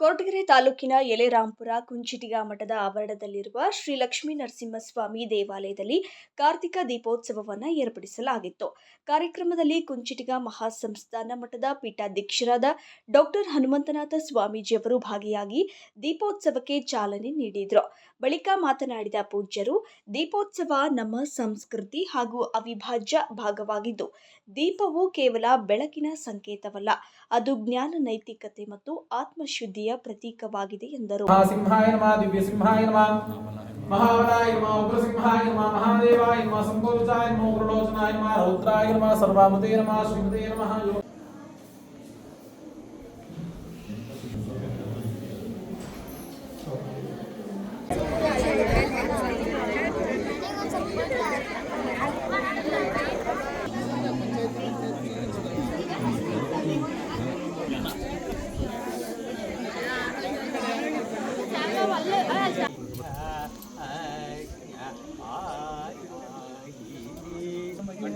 ಕೊರಟಗೆರೆ ತಾಲೂಕಿನ ಎಲೆರಾಂಪುರ ಕುಂಚಿಟಿಗ ಮಠದ ಆವರಣದಲ್ಲಿರುವ ಶ್ರೀ ಲಕ್ಷ್ಮೀ ನರಸಿಂಹಸ್ವಾಮಿ ದೇವಾಲಯದಲ್ಲಿ ಕಾರ್ತಿಕ ದೀಪೋತ್ಸವವನ್ನು ಏರ್ಪಡಿಸಲಾಗಿತ್ತು. ಕಾರ್ಯಕ್ರಮದಲ್ಲಿ ಕುಂಚಿಟಿಗ ಮಹಾಸಂಸ್ಥಾನ ಮಠದ ಪೀಠಾಧ್ಯಕ್ಷರಾದ ಡಾಕ್ಟರ್ ಹನುಮಂತನಾಥ ಸ್ವಾಮೀಜಿಯವರು ಭಾಗಿಯಾಗಿ ದೀಪೋತ್ಸವಕ್ಕೆ ಚಾಲನೆ ನೀಡಿದರು. ಬಳಿಕ ಮಾತನಾಡಿದ ಪೂಜ್ಯರು, ದೀಪೋತ್ಸವ ನಮ್ಮ ಸಂಸ್ಕೃತಿ ಹಾಗೂ ಅವಿಭಾಜ್ಯ ಭಾಗವಾಗಿದ್ದು, ದೀಪವು ಕೇವಲ ಬೆಳಕಿನ ಸಂಕೇತವಲ್ಲ, ಅದು ಜ್ಞಾನ ನೈತಿಕತೆ ಮತ್ತು ಆತ್ಮಶುದ್ಧಿಯ ಪ್ರತೀಕವಾಗಿದೆ ಎಂದರು. ಸಿಂಹಾಯ ನಮಃ ನಮಃ ಉಗ್ರಸಿಂಹಾಯ ನಮಃ, ಮಹಾದೇವಾಯ ನಮಃ ಸಂಭವಿತಾಯ ನಮಃ ಉಗ್ರಲೋಚನಾಯ ನಮಃ, ರೌದ್ರಾಯ ನಮಃ ಸರ್ವಾಮತೇ ನಮಃ, ಶ್ರೀಮತೇ ನಮಃ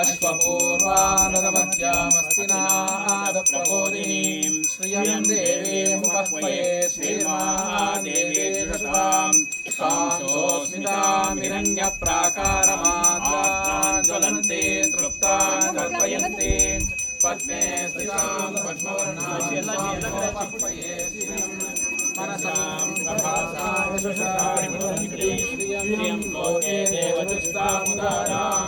अश्वपूर्वानदमध्यामस्तिनादप्रबोधिनीं श्रियं देवीमुपह्वये श्रीमादेवी दशताम् कांसोऽस्मितामिरण्यप्राकारमात्रां ज्वलन्ते तृप्तां कल्पयन्ते पद्मे स्थितां पद्मवर्णापह्वये श्रियं मनसां प्रभासां श्रियं लोके देवदुष्टामुदारां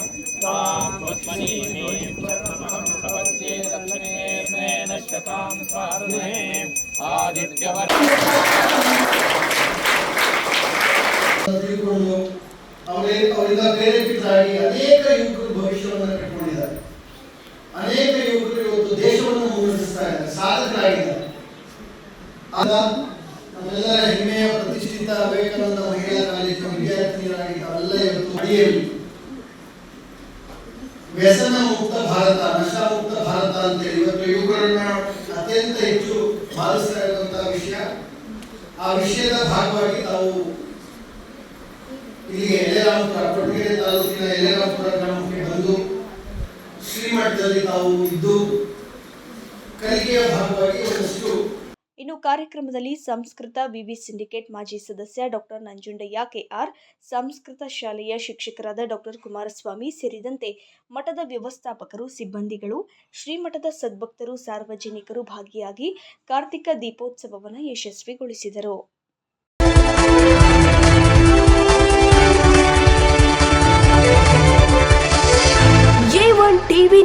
तां पद्मनीमीं प्रपद्ये दक्षिणे मे नश्यतां स्वारुणे आदित्यवर्णे ತಿಳ್ಕೊಂಡು ಅವರೇ ಅವರಿಂದ ಪ್ರೇರೇಪಿತರಾಗಿ ಅನೇಕ ಯುವಕರು ಭವಿಷ್ಯವನ್ನು ಕಟ್ಟಿಕೊಂಡಿದ್ದಾರೆ ಅನೇಕ ಯುವಕರು ಇವತ್ತು ದೇಶವನ್ನು ಮುನ್ನಡೆಸ್ತಾ ಇದ್ದಾರೆ ಸಾಧಕರಾಗಿದ್ದಾರೆ ಆಗ ನಮ್ಮೆಲ್ಲರ ಹೆಮ್ಮೆಯ ಪ್ರತಿಷ್ಠಿತ ವಿವೇಕಾನಂದ ಮಹಿಳಾ ಕಾಲೇಜಿನ ವಿದ್ಯಾರ್ಥಿನಿಯರಾಗಿ ತಾವೆಲ್ಲ ಇವತ್ತು ಅಡಿಯಲ್ಲಿ ವ್ಯಸನ ಮುಕ್ತ ಭಾರತ ನಶಾ ಮುಕ್ತ ಭಾರತ ಅಂತೇಳಿ ಇವತ್ತು ಯುವಕರನ್ನ ಅತ್ಯಂತ ಹೆಚ್ಚು ಬಾಧಿಸ್ತಾ ಇರುವಂತಹ ವಿಷಯ ಆ ವಿಷಯದ ಭಾಗವಾಗಿ ತಾವು ಇಲ್ಲಿಗೆ ಎಲೆರಾಮಪುರ ಕೊಟ್ಟಿಗೆ ತಾಲೂಕಿನ ಎಲೆರಾಮಪುರ ಗ್ರಾಮಕ್ಕೆ ಬಂದು ಶ್ರೀಮಠದಲ್ಲಿ ತಾವು ಇದ್ದು ಕಲಿಕೆಯ ಭಾಗವಾಗಿ ಒಂದಷ್ಟು ಇನ್ನು ಕಾರ್ಯಕ್ರಮದಲ್ಲಿ ಸಂಸ್ಕೃತ ವಿವಿ ಸಿಂಡಿಕೇಟ್ ಮಾಜಿ ಸದಸ್ಯ ಡಾಕ್ಟರ್ ನಂಜುಂಡಯ್ಯ ಕೆಆರ್, ಸಂಸ್ಕೃತ ಶಾಲೆಯ ಶಿಕ್ಷಕರಾದ ಡಾಕ್ಟರ್ ಕುಮಾರಸ್ವಾಮಿ ಸೇರಿದಂತೆ ಮಠದ ವ್ಯವಸ್ಥಾಪಕರು, ಸಿಬ್ಬಂದಿಗಳು, ಶ್ರೀಮಠದ ಸದ್ಭಕ್ತರು, ಸಾರ್ವಜನಿಕರು ಭಾಗಿಯಾಗಿ ಕಾರ್ತಿಕ ದೀಪೋತ್ಸವವನ್ನು ಯಶಸ್ವಿಗೊಳಿಸಿದರು.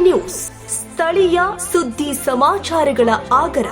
ನ್ಯೂಸ್, ಸ್ಥಳೀಯ ಸುದ್ದಿ ಸಮಾಚಾರಗಳ ಆಗರ.